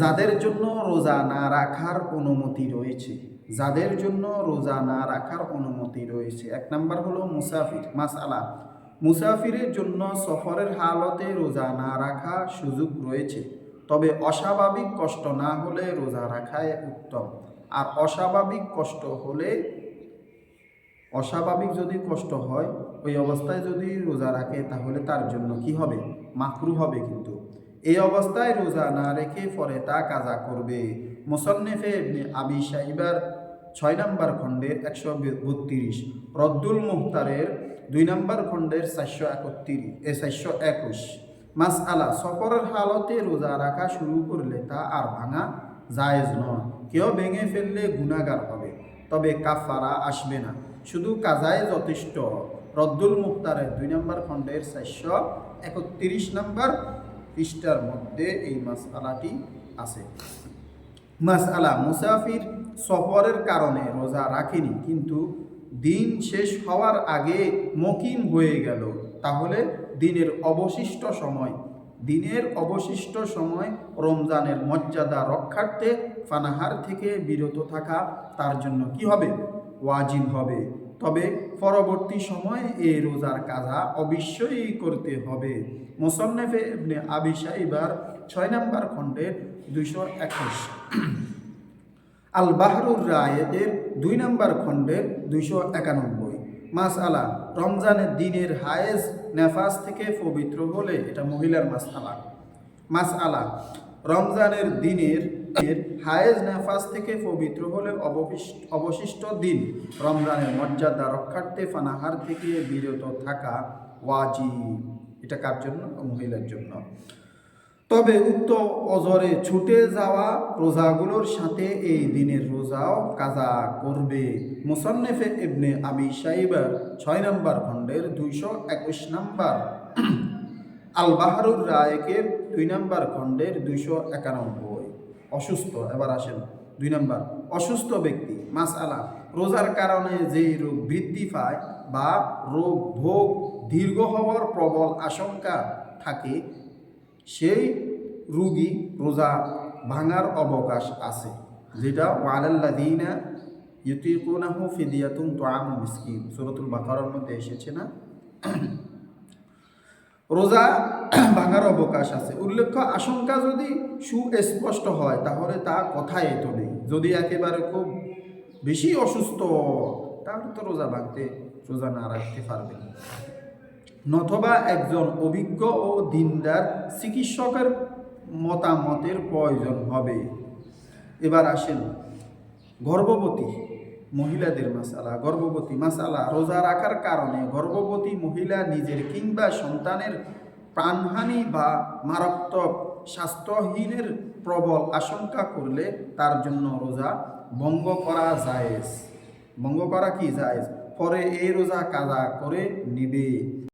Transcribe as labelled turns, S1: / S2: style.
S1: যাদের জন্য রোজা না রাখার অনুমতি রয়েছে, যাদের জন্য রোজা না রাখার অনুমতি রয়েছে। এক নাম্বার হলো মুসাফির, মাসালা। মুসাফিরের জন্য সফরের হালতে রোজা না রাখা সুযোগ রয়েছে। তবে অস্বাভাবিক কষ্ট না হলে রোজা রাখায় উত্তম। আর অস্বাভাবিক কষ্ট হলে, অস্বাভাবিক যদি কষ্ট হয়, ওই অবস্থায় যদি রোজা রাখে, তাহলে তার জন্য কি হবে? মাকরু হবে কিন্তু। এই অবস্থায় রোজা না রেখে পরে তা কাজা করবে। মোসন্নেফে ইবনে আবি সাইবার ছয় নম্বর খণ্ডের একশো বত্রিশ, রদ্দুল মুহতারের দুই নম্বর খণ্ডের চারশো একত্রিশ, এ চারশো একুশ। মাস আলা সফরের হালতে রোজা রাখা শুরু করলে তা আর ভাঙা জায়েজ নয়। কেউ ভেঙে ফেললে গুণাগার হবে, তবে কাফারা আসবে না। শুধু কাজায় যথেষ্ট। রদ্দুল মুক্তারের দুই নম্বর খণ্ডের চারশো একত্রিশ নম্বর পৃষ্ঠার মধ্যে এই মাস আলাটি আছে। মাস আলা মুসাফির সফরের কারণে রোজা রাখেনি, কিন্তু দিন শেষ হওয়ার আগে মকিম হয়ে গেল। তাহলে দিনের অবশিষ্ট সময়, দিনের অবশিষ্ট সময় রমজানের মর্যাদা রক্ষার্থে ফানাহার থেকে বিরত থাকা তার জন্য কি হবে? ওয়াজিব হবে। তবে পরবর্তী সময়ে এই রোজার কাজা অবশ্যই করতে হবে। মোসন্নেফে ইবনে আবি সাইবার ছয় নম্বর খণ্ডের দুইশো একুশ। আল বাহরুর রায়েদের দুই নম্বর খণ্ডের দুইশো একানব্বই। মাস আলা রমজানের দিনের হায়েজ, নেফাস থেকে পবিত্র হলে এটা মহিলার মাস আলা মাস আলা রমজানের দিনের এর হায়েজ নেফাস থেকে পবিত্র হলে অবশিষ্ট দিন রমজানের মর্যাদা রক্ষার্থে ফানাহার থেকে বিরত থাকা ওয়াজি এটা কার জন্য? মহিলার জন্য। তবে উক্ত অজরে ছুটে যাওয়া রোজাগুলোর সাথে এই দিনের রোজাও কাজা করবে। মুসন্নেফে ইবনে আবি সাইবার ছয় নম্বর খণ্ডের দুইশো একুশ নম্বর। আল বাহারুর রায়কের দুই নম্বর খণ্ডের দুইশো একানব্বই। অসুস্থ, এবার আসেন দুই নম্বর, অসুস্থ ব্যক্তি মাস আলা রোজার কারণে যেই রোগ বৃদ্ধি পায় বা রোগ ভোগ দীর্ঘ হওয়ার প্রবল আশঙ্কা থাকে, সেই রুগী রোজা ভাঙার অবকাশ আছে, যেটা ওয়ালাল্লাদিনা ইউতিকুনাহু ফিদিয়াতুন তোয়ামু মিসকিন, সুরতুল বাকারার মধ্যে এসেছে না? রোজা ভাঙার অবকাশ আছে। উল্লেখ্য, আশঙ্কা যদি সুস্পষ্ট হয়, তাহলে তা কথায় তো নেই। যদি একেবারে খুব বেশি অসুস্থ তাহলে তো রোজা ভাঙতে, রোজা না রাখতে পারবে নথবা একজন অভিজ্ঞ ও দিনদার চিকিৎসকের মতামতের প্রয়োজন হবে। এবার আসেন গর্ভবতী মহিলাদের মাসালা, গর্ভবতী মাসালা রোজা রাখার কারণে গর্ভবতী মহিলা নিজের কিংবা সন্তানের প্রাণহানি বা মারাত্মক স্বাস্থ্যহীনের প্রবল আশঙ্কা করলে তার জন্য রোজা ভঙ্গ করা জায়েজ। ভঙ্গ করা কি জায়েজ? পরে এই রোজা কাজা করে নিবে।